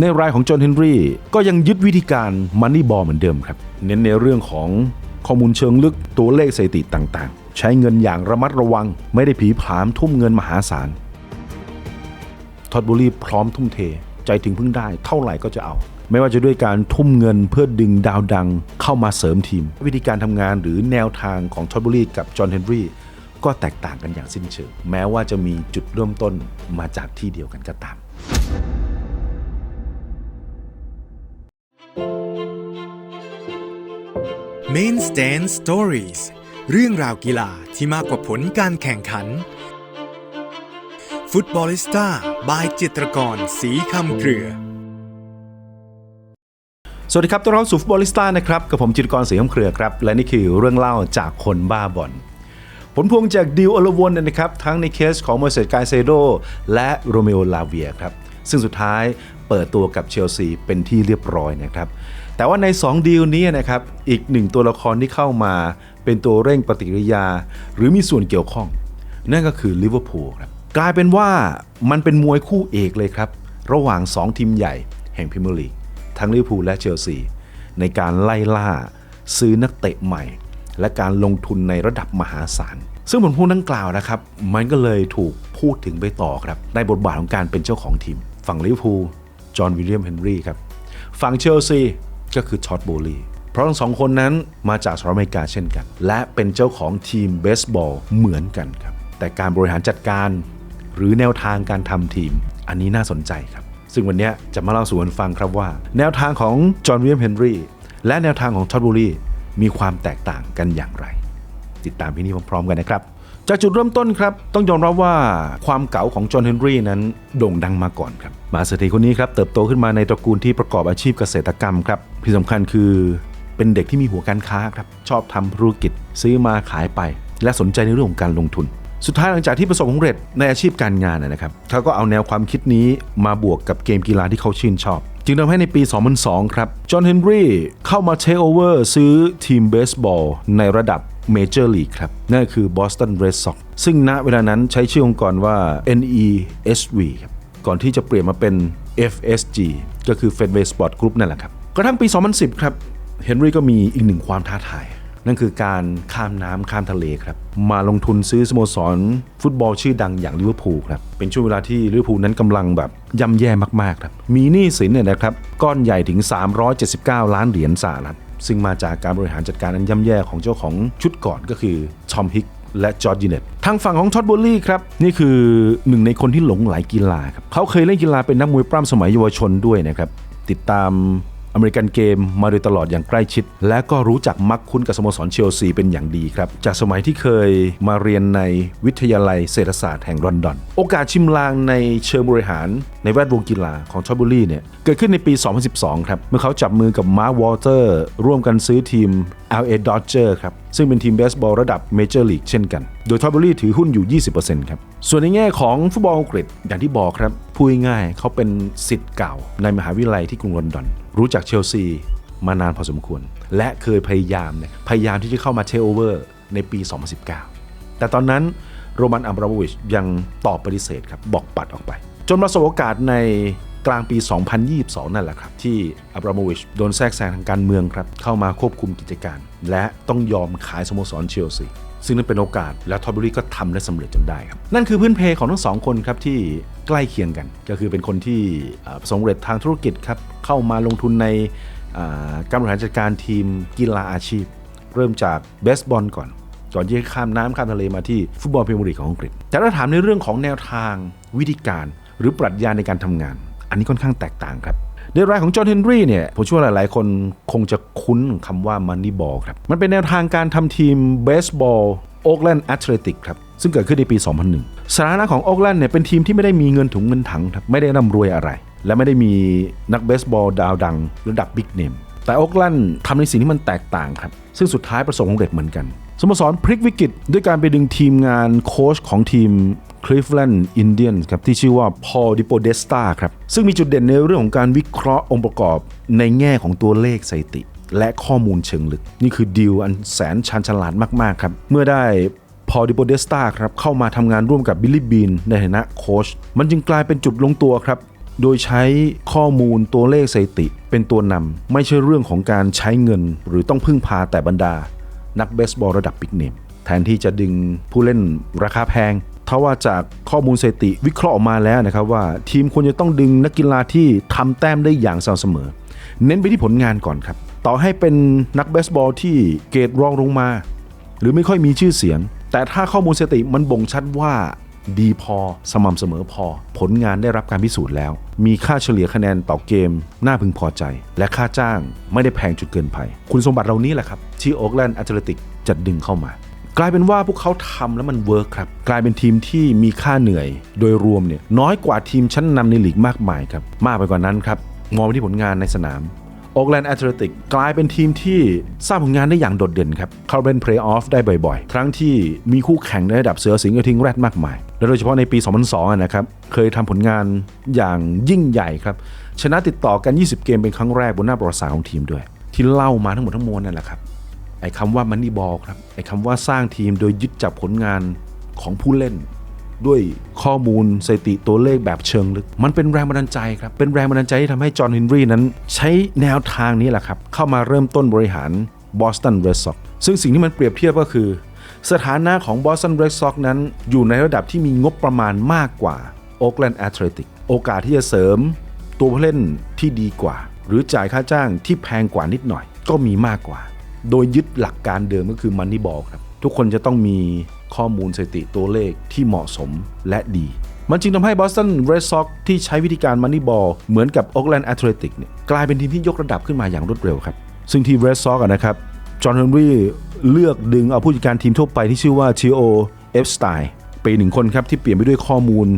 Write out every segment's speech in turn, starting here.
ในรายของจอห์นเฮนรี่ก็ยังยึดวิธีการมันนี่บอลเหมือนเดิมครับ เน้นในเรื่องของข้อมูลเชิงลึกตัวเลขสถิติต่างๆ ใช้เงินอย่างระมัดระวัง ไม่ได้ผีผลามทุ่มเงินมหาศาลทอดบุรีพร้อมทุ่มเท ใจถึงพึ่งได้เท่าไหร่ก็จะเอา ไม่ว่าจะด้วยการทุ่มเงินเพื่อดึงดาวดังเข้ามาเสริมทีม วิธีการทำงานหรือแนวทางของทอดบุรีกับจอห์นเฮนรี่ก็แตกต่างกันอย่างสิ้นเชิงแม้ว่าจะมีจุดเริ่มต้นมาจากที่เดียวกันก็ตาม Main Stand Stories เรื่องราวกีฬาที่มากกว่าผลการแข่งขัน ฟุตบอลิสต้าบายจิตรกรสีคำเครือ สวัสดีครับต้อนรับสู่ฟุตบอลิสต้านะครับ กับผมจิตรกรศรีคำเครือครับ และนี่คือเรื่องเล่าจากคนบ้าบอลผลพวงจากดิวอลวนนะครับ ทั้งในเคสของเมอร์เซดกาเซโดและโรเมโอลาเวียครับ ซึ่งสุดท้ายเปิดตัวกับเชลซีเป็นที่เรียบร้อยนะครับ แต่ว่าใน 2 ดีลนี้นะครับ อีกหนึ่งตัวละครที่เข้ามา เป็นตัวเร่งปฏิกิริยา หรือมีส่วนเกี่ยวข้อง นั่นก็คือลิเวอร์พูลครับกลายเป็นว่ามันเป็นมวยคู่เอกเลยครับ ระหว่าง 2 ทีมใหญ่แห่งพรีเมียร์ลีกทั้งลิเวอร์พูลและเชลซี ในการไล่ล่า ซื้อนักเตะใหม่ และการลงทุนในระดับมหาศาลซึ่งผลพูดดังกล่าวนะครับ มันก็เลยถูกพูดถึงไปต่อครับ ในบทบาทของการเป็นเจ้าของทีม ฝั่งลิเวอร์พูลจอห์นวิลเลียมเฮนรี่ครับ ฝั่งเชลซี ก็คือท็อดโบลีเพราะทั้งสองคนนั้นมาจากสหรัฐอเมริกาเช่นกัน และเป็นเจ้าของทีมเบสบอลเหมือนกันครับ แต่การบริหารจัดการ หรือแนวทางการทำทีม อันนี้น่าสนใจครับ ซึ่งวันนี้จะมาเล่าสู่กันฟังครับว่า แนวทางของจอห์นวิลเลียมเฮนรี่และแนวทางของท็อดบูรีมีความแตกต่างกันอย่างไร ติดตามพี่นี้พร้อมๆกันนะครับ จากจุดเริ่มต้นครับ ต้องยอมรับว่าความเก๋าของจอห์นเฮนรี่นั้นโด่งดังมาก่อนครับมาเศรษฐีคนนี้ครับเติบโตขึ้นมาในตระกูลที่ประกอบอาชีพเกษตรกรรมครับที่สำคัญคือเป็นเด็กที่มีหัวการค้าครับชอบทำธุรกิจ ซื้อมาขายไป และสนใจในเรื่องของการลงทุน สุดท้ายหลังจากที่ประสบความสำเร็จในอาชีพการงานนะครับเขาก็เอาแนวความคิดนี้มาบวกกับเกมกีฬาที่เขาชื่นชอบ จึงทำให้ในปี 2002 ครับ จอห์นเฮนรี่เข้ามาเทคโอเวอร์ซื้อทีมเบสบอลในระดับเมเจอร์ลีกครับ นั่นคือ Boston Red Sox ซึ่งณเวลานั้นใช้ชื่อองค์กรว่า NESV ครับก่อนที่จะเปลี่ยนมาเป็น FSG ก็คือ Fenway Sport Group นั่นแหละครับ กระทั่งปี 2010 ครับ เฮนรี่ก็มีอีกหนึ่งความท้าทาย นั่นคือการข้ามน้ำข้ามทะเลครับมาลงทุนซื้อสโมสร ฟุตบอลชื่อดังอย่างลิเวอร์พูลครับเป็นช่วงเวลาที่ลิเวอร์พูลนั้นกำลังแบบย่ำแย่มากๆครับมีหนี้สินเนี่ยนะครับก้อนใหญ่ถึง 379 ล้านเหรียญสหรัฐซึ่งมาจากการบริหารจัดการอันย่ำแย่ของเจ้าของชุดก่อนก็คือทอมฮิกและจอร์จิเนตทางฝั่งของท็อดโบลลี่ครับ นี่คือหนึ่งในคนที่หลงไหลกีฬาครับเขาเคยเล่นกีฬาเป็นนักมวยปล้ำสมัยเยาวชนด้วยนะครับ ติดตาม อเมริกันเกมมาโดยตลอดอย่างใกล้ชิด และก็รู้จักมักคุ้นกับสโมสรเชลซีเป็นอย่างดีครับ จากสมัยที่เคยมาเรียนในวิทยาลัยเศรษฐศาสตร์แห่งลอนดอน โอกาสชิมลางในเชิงบริหาร ในแวดวงกีฬาของชอตบุรีเนี่ยเกิดขึ้นในปี 2012 ครับ เมื่อเขาจับมือกับมาร์วอเตอร์ ร่วมกันซื้อทีม LA Dodger ครับ ซึ่งเป็นทีมเบสบอลระดับเมเจอร์ลีกเช่นกัน โดยท็อตบุรีถือหุ้นอยู่ 20%ครับ ส่วนในแง่ของฟุตบอลอังกฤษอย่างที่บอกครับ พูดง่ายเขาเป็นสิทธิ์เก่าในมหาวิทยาลัยที่กรุงลอนดอน รู้จักเชลซีมานานพอสมควร และเคยพยายามเนี่ยพยายามที่จะเข้ามาเทโอเวอร์ในปี 2019 แต่ตอนนั้นโรมันอัมบราโวิชยังตอบปฏิเสธครับบอกปัดออกไป จนประสบโอกาสใน กลางปี 2022 นั่นแหละครับ ที่อับราโมวิชโดนแทรกแซงทางการเมืองครับ เข้ามาควบคุมกิจการ และต้องยอมขายสโมสรเชลซีซึ่งนั่นเป็นโอกาส และทอตบุรีก็ทำได้สำเร็จจนได้ครับ นั่นคือพื้นเพของทั้งสองคนครับที่ใกล้เคียงกัน ก็คือเป็นคนที่ประสบความสำเร็จทางธุรกิจครับ เข้ามาลงทุนในการบริหารจัดการทีมกีฬาอาชีพ เริ่มจากเบสบอลก่อนก่อนที่จะข้ามน้ำข้ามทะเลมาที่ฟุตบอลพรีเมียร์ลีกของอังกฤษ แต่ถ้าถามในเรื่องของแนวทางวิธีการ หรือปรัชญาในการทำงาน อันนี้ค่อนข้างแตกต่างครับในรายของจอห์นเฮนรี่เนี่ยผมเชื่อว่าหลายๆ คนคงจะคุ้นคำว่า Money Ball ครับ มันเป็นแนวทางการทำทีมเบสบอลโอ๊กแลนด์แอตเลติกครับซึ่งเกิดขึ้นในปี 2001 สถานะของโอ๊กแลนด์เนี่ยเป็นทีมที่ไม่ได้มีเงินถุงเงินถังครับไม่ได้ร่ำรวยอะไร และไม่ได้มีนักเบสบอลดาวดังระดับบิ๊กเนมแต่โอ๊กแลนด์ทำในสิ่งที่มันแตกต่างครับซึ่งสุดท้ายประสบความสำเร็จเหมือนกันสโมสรพลิกวิกฤตด้วยการไปดึงทีมงานโค้ชของทีม Cleveland Indians ครับที่ชื่อว่า Paul DiPodesta ครับซึ่งมีจุดเด่นในเรื่องของการวิเคราะห์องค์ประกอบในแง่ของตัวเลขสถิติ และข้อมูลเชิงลึก นี่คือดีลอันแสนชันฉลาดมาก ๆ ครับ เมื่อได้พอดิโปเดสตาครับเข้ามาทำงานร่วมกับบิลลี่บีนในฐานะโค้ชมันจึงกลายเป็นจุดลงตัวครับโดยใช้ข้อมูลตัวเลขสถิติ เป็นตัวนำไม่ใช่เรื่องของการใช้เงิน หรือต้องพึ่งพาแต่บรรดา นักเบสบอลระดับบิ๊กเนมแทนที่จะดึงผู้เล่นราคาแพง ถ้าว่าจากข้อมูลสถิติวิเคราะห์ออกมาแล้วนะครับว่าทีมควรจะต้องดึงนักกีฬาที่ทำแต้มได้อย่างสม่ำเสมอ เน้นไปที่ผลงานก่อนครับ ต่อให้เป็นนักเบสบอลที่เกรดรองลงมา หรือไม่ค่อยมีชื่อเสียง แต่ถ้าข้อมูลสถิติมันบ่งชัดว่าดีพอสม่ำเสมอพอ ผลงานได้รับการพิสูจน์แล้ว มีค่าเฉลี่ยคะแนนต่อเกม น่าพึงพอใจ และค่าจ้างไม่ได้แพงจนเกินไป คุณสมบัติเหล่านี้แหละครับ ที่โอ๊กแลนด์แอตเลติกจะดึงเข้ามา กลายเป็นว่าพวกเขาทำแล้วมันเวิร์คครับ กลายเป็นทีมที่มีค่าเหนื่อย โดยรวมเนี่ยน้อยกว่าทีมชั้นนำในลีกมากมายครับ มากไปกว่านั้นครับมองไปที่ผลงานในสนามโอ๊กแลนด์แอตเลติกกลายเป็นทีมที่สร้างผลงานได้อย่างโดดเด่นครับ เข้าเล่นเพลย์ออฟได้บ่อยๆทั้งที่มีคู่แข่งในระดับเสือสิงห์กระทิงแรดมากมาย และโดยเฉพาะในปี 2002 นะครับ เคยทำผลงานอย่างยิ่งใหญ่ครับ ชนะติดต่อกัน 20 เกมเป็นครั้งแรกบนหน้าประวัติศาสตร์ของทีมด้วย ที่เล่ามาทั้งหมดทั้งมวลนั่นแหละครับ ไอ้คำว่ามันนี่บอลครับไอ้คำว่าสร้างทีมโดยยึดจับผลงานของผู้เล่น ด้วยข้อมูลสถิติตัวเลขแบบเชิงลึก มันเป็นแรงบันดาลใจครับ เป็นแรงบันดาลใจที่ทำให้จอห์นเฮนรี่นั้น ใช้แนวทางนี้แหละครับ เข้ามาเริ่มต้นบริหารบอสตันเรดซ็อกซึ่งสิ่งที่มันเปรียบเทียบก็คือ สถานะของบอสตันเรดซ็อกนั้น อยู่ในระดับที่มีงบประมาณมากกว่าโอ๊กแลนด์แอตเลติกโอกาสที่จะเสริม ตัวผู้เล่นที่ดีกว่า หรือจ่ายค่าจ้างที่แพงกว่านิดหน่อย ก็มีมากกว่า โดยยึดหลักการเดิมก็คือมันนี่บอลครับ ทุกคนจะต้องมีข้อมูลสถิติตัวเลขที่เหมาะสมและดี มันจึงทำให้บอสตันเรดซ็อกที่ใช้วิธีการมันนี่บอลเหมือนกับโอ๊กแลนด์แอตเลติกเนี่ยกลายเป็นทีมที่ยกระดับขึ้นมาอย่างรวดเร็วครับ ซึ่งทีมเรดซ็อกนะครับจอห์นเฮนรี่เลือกดึงเอาผู้จัดการทีมทั่วไปที่ชื่อว่าทีโอเอฟสไตน์เป็นหนึ่งคนครับที่เปลี่ยนไปด้วยข้อมูล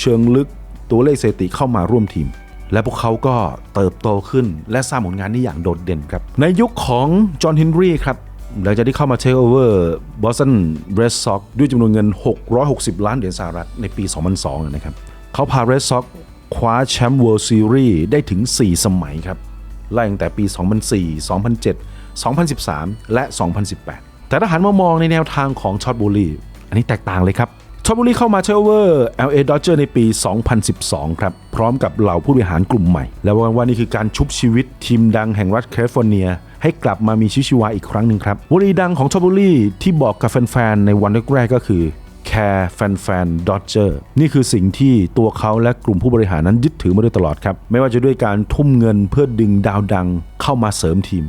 เชิงลึกตัวเลขสถิติเข้ามาร่วมทีม และพวกเขาก็เติบโตขึ้นและสร้างผลงานได้อย่างโดดเด่นครับ ในยุคของจอห์นเฮนรี่ครับหลังจากที่เข้ามาเทคโอเวอร์บอสตันเรดซ็อกด้วยจำนวนเงิน 660 ล้านเหรียญสหรัฐในปี 2002 นะครับ เขาพาเรดซ็อกคว้าแชมป์ World Series ได้ถึง 4 สมัยครับ ไล่ตั้งแต่ปี 2004 2007 2013 และ 2018 แต่ถ้าหันมามองในแนวทางของชอตบูลีอันนี้แตกต่างเลยครับ ช็อบูลีเข้ามาเทคโอเวอร์ LA Dodger ในปี 2012 ครับ พร้อมกับเหล่าผู้บริหารกลุ่มใหม่ และว่าว่านี่คือการชุบชีวิตทีมดังแห่งรัฐแคลิฟอร์เนีย ให้กลับมามีชีวิตชีวาอีกครั้งหนึ่งครับวลีดังของช็อบูลีที่บอกกับแฟนๆในวันแรกๆก็คือแคร์แฟนๆดอ d เจอร์นี่คือสิ่งที่ตัวเขาและกลุ่มผู้บริหารนั้นยึดถือมาโดยตลอดครับ ไม่ว่าจะด้วยการทุ่มเงินเพื่อดึงดาวดังเข้ามาเสริมทีม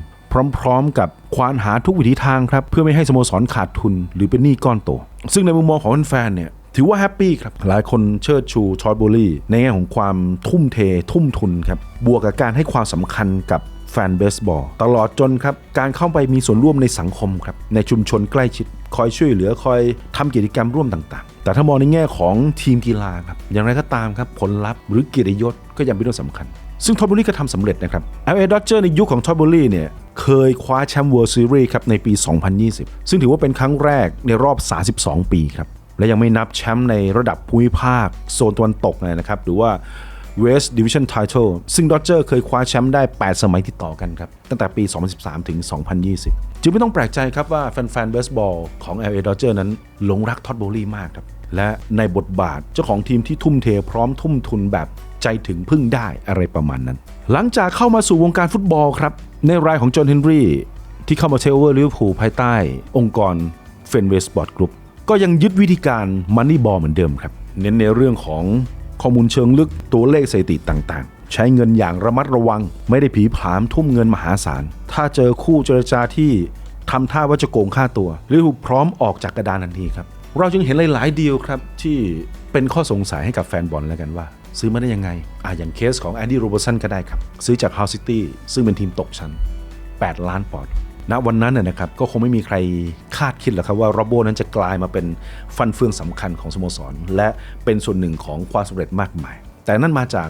พร้อมๆกับ ควานหาทุกวิถีทางครับเพื่อไม่ให้สโมสรขาดทุนหรือเป็นหนี้ก้อนโต ซึ่งในมุมมองของแฟนเนี่ยถือว่าแฮปปี้ครับ หลายคนเชิดชูชอตบูลี่ในแง่ของความทุ่มเท ทุ่มทุนครับบวกกับการให้ความสำคัญกับแฟนเบสบอลตลอดจนครับ การเข้าไปมีส่วนร่วมในสังคมครับ ในชุมชนใกล้ชิด คอยช่วยเหลือคอยทำกิจกรรมร่วมต่างๆ แต่ถ้ามองในแง่ของทีมกีฬาครับอย่างไรก็ตามครับผลลัพธ์หรือเกียรติยศก็ยังเป็นเรื่องสำคัญ ซึ่งทอตบูลี่ก็ทำสำเร็จนะครับ LA Dodger ในยุคของทอตบูลี่เนี่ย เคยคว้าแชมป์ World Series ครับในปี 2020 ซึ่งถือว่าเป็นครั้งแรกในรอบ 32 ปีครับ และยังไม่นับแชมป์ในระดับภูมิภาค โซนตะวันตกเลยนะครับ หรือว่า West Division Title ซึ่ง Dodger เคยคว้าแชมป์ได้ 8 สมัยติดต่อกันครับ ตั้งแต่ปี 2013 ถึง 2020 จึงไม่ต้องแปลกใจครับว่าแฟนๆเบสบอลของ LA Dodger นั้นหลงรักท็อตโบลีมากครับ และในบทบาทเจ้าของทีมที่ทุ่มเทพร้อมทุ่มทุนแบบใจถึงพึ่งได้อะไรประมาณนั้น หลังจากเข้ามาสู่วงการฟุตบอลครับ ในรายของจอห์นเฮนรี่ที่เข้ามาเทคโอเวอร์ลิเวอร์พูลภายใต้องค์กรเฟนเวสปอร์ตกรุ๊ปก็ยังยึดวิธีการมันนี่บอลเหมือนเดิมครับ เน้นในเรื่องของข้อมูลเชิงลึกตัวเลขสถิติต่างๆ ใช้เงินอย่างระมัดระวัง ไม่ได้ผีผามทุ่มเงินมหาศาล ถ้าเจอคู่เจรจาที่ทำท่าว่าจะโกงค่าตัวลิเวอร์พูลพร้อมออกจากกระดานทันทีครับเราจึงเห็นหลายๆดีลครับที่เป็นข้อสงสัยให้กับแฟนบอลแล้วกันว่า ซื้อมาได้ยังไงอะอย่างเคสของแอนดี้โรเบอร์สันก็ได้ครับ ซื้อจากฮาวซิตี้ซึ่งเป็นทีมตกชั้น 8 ล้านปอนด์ณวันนั้นนะนะครับก็คงไม่มีใครคาดคิดหรอกครับว่าโรโบนั้นจะกลายมาเป็นฟันเฟืองสำคัญของสโมสร และเป็นส่วนหนึ่งของความสำเร็จมากมาย แต่นั่นมาจาก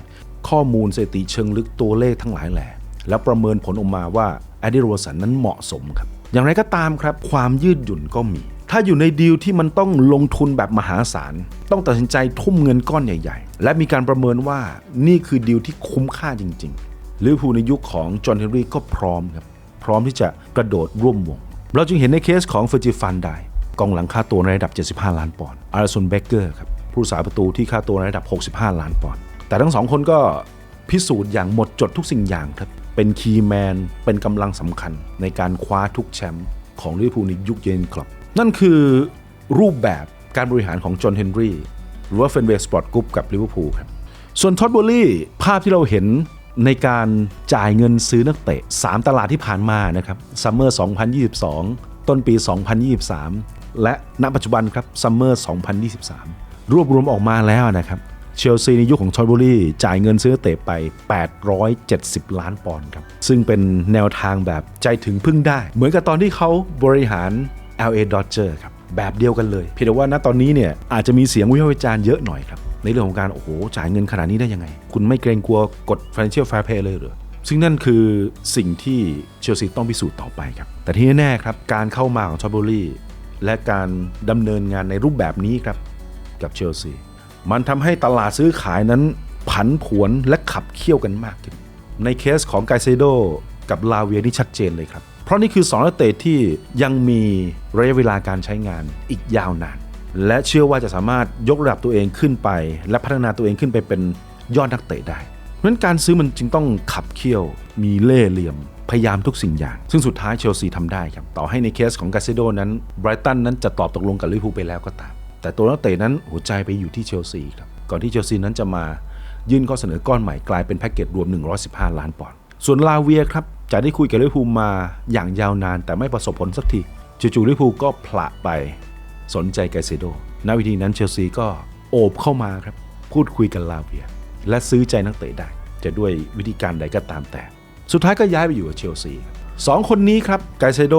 ข้อมูลสถิติเชิงลึกตัวเลขทั้งหลายแหล่แล้วประเมินผลออกมาว่าแอนดี้โรเบอร์สันนั้นเหมาะสมครับ อย่างไรก็ตามครับ ความยืดหยุ่นก็มี ถ้าอยู่ในดีลที่มันต้องลงทุนแบบมหาศาล ต้องตัดสินใจทุ่มเงินก้อนใหญ่ ๆ และมีการประเมินว่านี่คือดีลที่คุ้มค่าจริงๆลิเวอร์พูลในยุคของจอห์นเฮนรี่ก็พร้อมครับ พร้อมที่จะกระโดดร่วมวง เราจึงเห็นในเคสของเฟอร์จิฟันไดกองหลังค่าตัวในระดับ 75 ล้านปอนด์อาร์ซอนเบเกอร์ครับผู้สาประตูที่ค่าตัวในระดับ 65 ล้านปอนด์แต่ทั้งสองคนก็พิสูจน์อย่างหมดจดทุกสิ่งอย่างครับเป็นคีย์แมนเป็นกำลังสำคัญในการคว้าทุกแชมป์ของลิเวอร์พูลในยุคเยนคลับ นั่นคือรูปแบบการบริหารของจอห์นเฮนรี่หรือว่าเฟนเวย์สปอร์ตกรุ๊ปกับลิเวอร์พูลครับส่วนท็อตบอลลี่ภาพที่เราเห็นในการจ่ายเงินซื้อนักเตะ 3 ตลาดที่ผ่านมานะครับซัมเมอร์ 2022 ต้นปี 2023 และณปัจจุบันครับซัมเมอร์ 2023 รวบรวมออกมาแล้วนะครับเชลซีในยุคของทอตบอลลี่จ่ายเงินซื้อเตะไป 870 ล้านปอนด์ครับ ซึ่งเป็นแนวทางแบบใจถึงพึ่งได้ เหมือนกับตอนที่เขาบริหาร LA Dodger ครับแบบเดียวกันเลย เพียงแต่ว่าณตอนนี้เนี่ยอาจจะมีเสียงวิพากษ์วิจารณ์เยอะหน่อยครับ ในเรื่องของการ โอ้โห จ่ายเงินขนาดนี้ได้ยังไง คุณไม่เกรงกลัวกฎ financial fair play เลยหรือซึ่งนั่นคือสิ่งที่เชลซีต้องพิสูจน์ต่อไปครับ แต่ที่แน่ๆครับ การเข้ามาของชอตบอรี่และการดำเนินงานในรูปแบบนี้ครับกับเชลซีมันทำให้ตลาดซื้อขายนั้นผันผวนและขับเคี่ยวกันมากขึ้น ในเคสของไกเซโดกับลาเวียนี่ชัดเจนเลยครับ เพราะนี่คือ 2 นักเตะที่ยังมีระยะเวลาการใช้งานอีกยาวนาน และเชื่อว่าจะสามารถยกระดับตัวเองขึ้นไป และพัฒนาตัวเองขึ้นไปเป็นยอดนักเตะได้ เพราะฉะนั้นการซื้อมันจึงต้องขับเคี่ยว มีเล่ห์เหลี่ยม พยายามทุกสิ่งอย่าง ซึ่งสุดท้ายเชลซีทำได้ครับ ต่อให้ในเคสของกาเซโดนั้นไบรตันนั้นจะตอบตกลงกับลิเวอร์พูลไปแล้วก็ตาม แต่ตัวนักเตะนั้นหัวใจไปอยู่ที่เชลซีครับก่อนที่เชลซีนั้นจะมายื่นข้อเสนอก้อนใหม่กลายเป็นแพ็กเกจรวม 115 ล้านปอนด์ส่วนลาเวียครับ จะได้คุยกับลิเวอร์พูลมาอย่างยาวนานแต่ไม่ประสบผลสักทีจู่ๆลิเวอร์พูลก็ผละไปสนใจไกเซโดณวิธีนั้นเชลซีก็โอบเข้ามาครับ พูดคุยกับลาเวีย และซื้อใจนักเตะได้ จะด้วยวิธีการใดก็ตามแต่ สุดท้ายก็ย้ายไปอยู่กับเชลซีสองคนนี้ครับไกเซโด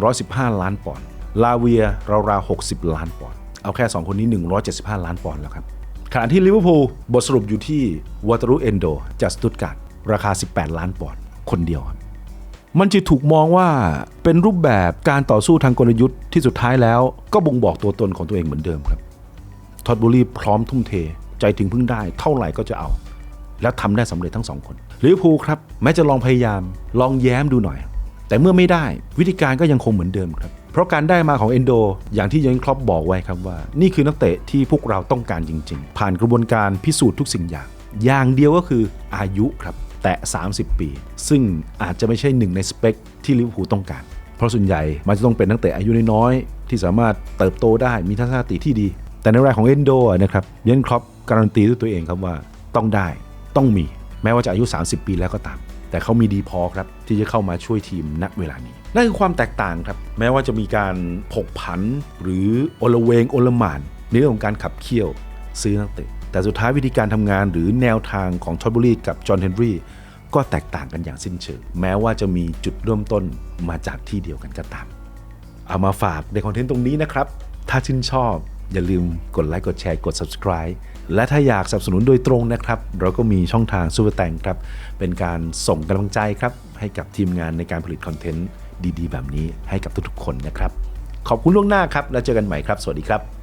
115 ล้านปอนด์ลาเวียราวๆ60 ล้านปอนด์เอาแค่ 2 คนนี้ 175 ล้านปอนด์แล้วครับขณะที่ลิเวอร์พูลบทสรุปอยู่ที่วอเตอรูเอนโดจากสตุตการ์ดราคา 18 ล้านปอนด์คนเดียวครับ มันจะถูกมองว่าเป็นรูปแบบการต่อสู้ทางกลยุทธ์ที่สุดท้ายแล้ว ก็บ่งบอกตัวตนของตัวเองเหมือนเดิมครับทอดบุรีพร้อมทุ่มเท ใจถึงพึ่งได้เท่าไหร่ก็จะเอา แล้วทำได้สำเร็จทั้งสองคนลิเวอร์พูลครับแม้จะลองพยายามลองแย้มดูหน่อย แต่เมื่อไม่ได้วิธีการก็ยังคงเหมือนเดิมครับ เพราะการได้มาของเอนโดอย่างที่เยนครอปบอกไว้ครับว่า นี่คือนักเตะที่พวกเราต้องการจริง ๆ ผ่านกระบวนการพิสูจน์ทุกสิ่งอย่าง อย่างเดียวก็คืออายุครับ แตะ30 ปี ซึ่งอาจจะไม่ใช่หนึ่งในสเปคที่ลิเวอร์พูลต้องการ เพราะส่วนใหญ่มันจะต้องเป็นนักเตะอายุน้อยๆที่สามารถเติบโตได้มีทัศนคติที่ดี แต่ในรายของเอนโดนะครับเยนครอปการันตีด้วยตัวเองครับว่าต้องได้ต้องมีแม้ว่าจะอายุ 30 ปีแล้วก็ตาม แต่เขามีดีพอครับที่จะเข้ามาช่วยทีมณเวลานี้ นั่นคือความแตกต่างครับ แม้ว่าจะมีการผกผันหรือโอลเวงโอลมานในเรื่องของการขับเคี่ยวซื้อนักเตะ แต่สุดท้ายวิธีการทำงานหรือแนวทางของทอตบุรีกับจอห์นเฮนรี่ก็แตกต่างกันอย่างสิ้นเชิง แม้ว่าจะมีจุดเริ่มต้นมาจากที่เดียวกันก็ตาม เอามาฝากในคอนเทนต์ตรงนี้นะครับ ถ้าชื่นชอบอย่าลืมกดไลค์กดแชร์กด subscribe และถ้าอยากสนับสนุนโดยตรงนะครับ เราก็มีช่องทางซูเปอร์แตงครับ เป็นการส่งกำลังใจครับ ให้กับทีมงานในการผลิตคอนเทนต์ดีๆ แบบนี้ให้กับทุกๆคนนะครับ ขอบคุณล่วงหน้าครับ แล้วเจอกันใหม่ครับ สวัสดีครับ